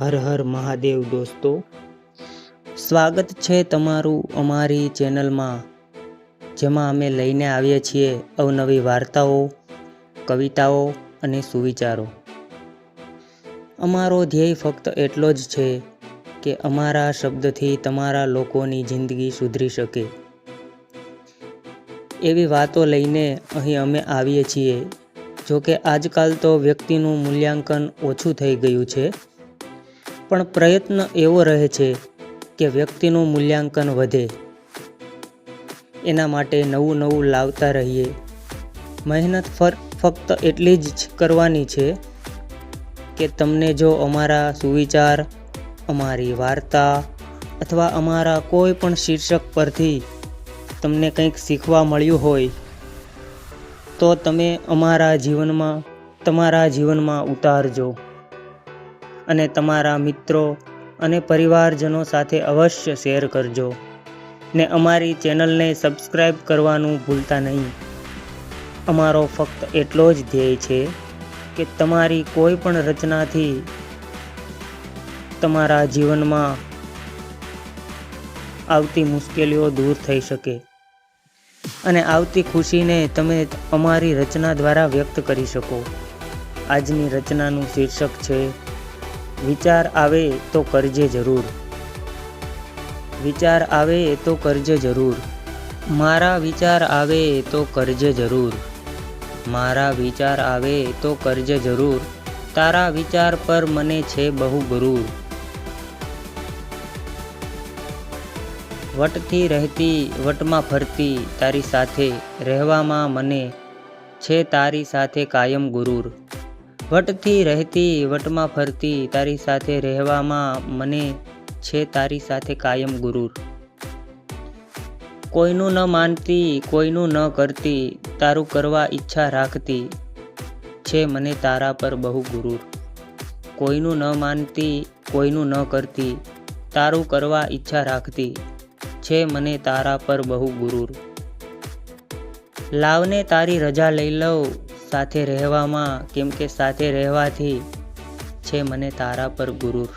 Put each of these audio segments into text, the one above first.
હર હર મહાદેવ દોસ્તો. સ્વાગત છે તમારું અમારી ચેનલમાં, જેમાં અમે લઈને આવીએ છીએ અવનવી વાર્તાઓ, કવિતાઓ અને સુવિચારો. અમારો ધ્યેય ફક્ત એટલો જ છે કે અમારા શબ્દથી તમારા લોકોની જિંદગી સુધરી શકે. એવી વાતો લઈને અહીં અમે આવીએ છીએ, જોકે આજકાલ તો વ્યક્તિનું મૂલ્યાંકન ઓછું થઈ ગયું છે. પણ પ્રયત્ન એવો રહે છે કે વ્યક્તિનું મૂલ્યાંકન વધે. એના માટે નવું નવું લાવતા રહીએ. મહેનત ફક્ત એટલી જ કરવાની છે કે તમને જો અમારા સુવિચાર, અમારી વાર્તા અથવા અમારા કોઈ પણ શીર્ષક પરથી તમને કંઈક શીખવા મળ્યું હોય, તો તમે અમારા જીવનમાં, તમારા જીવનમાં ઉતારજો. અને તમારા મિત્રો અને પરિવારજનો સાથે અવશ્ય શેર કરજો. ને અમારી ચેનલને સબસ્ક્રાઈબ કરવાનું ભૂલતા નહીં. અમારો ફક્ત એટલો જ ધ્યેય છે કે તમારી કોઈ પણ રચનાથી તમારા જીવનમાં આવતી મુશ્કેલીઓ દૂર થઈ શકે. અને આવતી ખુશીને તમે અમારી રચના દ્વારા વ્યક્ત કરી શકો. આજની રચનાનું શીર્ષક છે વિચાર આવે તો કરજે જરૂર. વિચાર આવે તો કરજે જરૂર. મારા વિચાર આવે તો કરજે જરૂર. મારા વિચાર આવે તો કરજે જરૂર. તારા વિચાર પર મને છે બહુ ગુરૂર. વટથી રહેતી, વટમાં ફરતી તારી સાથે રહેવામાં મને છે તારી સાથે કાયમ ગુરૂર. વટથી રહેતી, વટમાં ફરતી, તારી સાથે રહેવામાં મને છે તારી સાથે કાયમ ગુરૂર. કોઈનું ન માનતી, કોઈનું ન કરતી, તારું કરવા ઈચ્છા રાખતી છે મને તારા પર બહુ ગુરૂર. કોઈનું ન માનતી, કોઈનું ન કરતી, તારું કરવા ઈચ્છા રાખતી છે મને તારા પર બહુ ગુરૂર. લાવને તારી રજા લઈ લઉં, સાથે રહેવામાં, કેમ કે સાથે રહેવાથી છે મને તારા પર ગુરુર.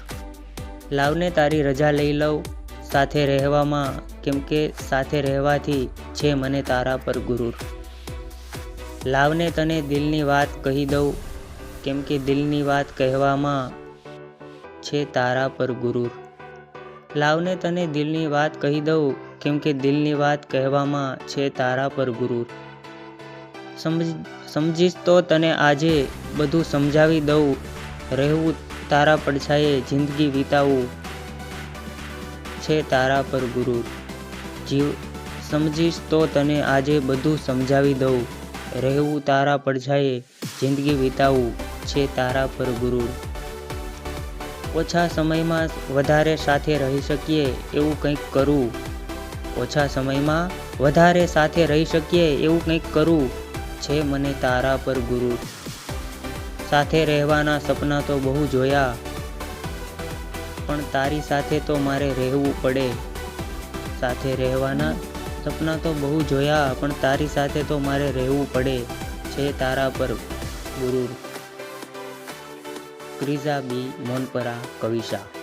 લાવને તારી રજા લઈ લઉં, સાથે રહેવામાં, કેમ કે સાથે રહેવાથી છે મને તારા પર ગુરુર. લાવને તને દિલની વાત કહી દઉં, કેમ કે દિલની વાત કહેવામાં છે તારા પર ગુરૂર. લાવને તને દિલની વાત કહી દઉં, કેમ કે દિલની વાત કહેવામાં છે તારા પર ગુરુ સમજ, સમજીશ તો તને આજે બધું સમજાવી દઉં, રહેવું તારા પડછાયે જિંદગી વિતાવું છે તારા પર ગુરુ જીવ, સમજીશ તો તને આજે બધું સમજાવી દઉં, રહેવું તારા પડછાયે જિંદગી વિતાવું છે તારા પર ગુરૂર. ઓછા સમયમાં વધારે સાથે રહી શકીએ એવું કંઈક કરવું ઓછા સમયમાં વધારે સાથે રહી શકીએ એવું કંઈક કરવું છે મને તારા પર ગુરુ. સાથે રહેવાના સપના તો બહુ જોયા, પણ તારી સાથે તો મારે રહેવું પડે. સાથે રહેવાના સપના તો બહુ જોયા, પણ તારી સાથે તો મારે રહેવું પડે, છે તારા પર ગુરુ. ક્રિઝા બી મોનપરા કવિશા.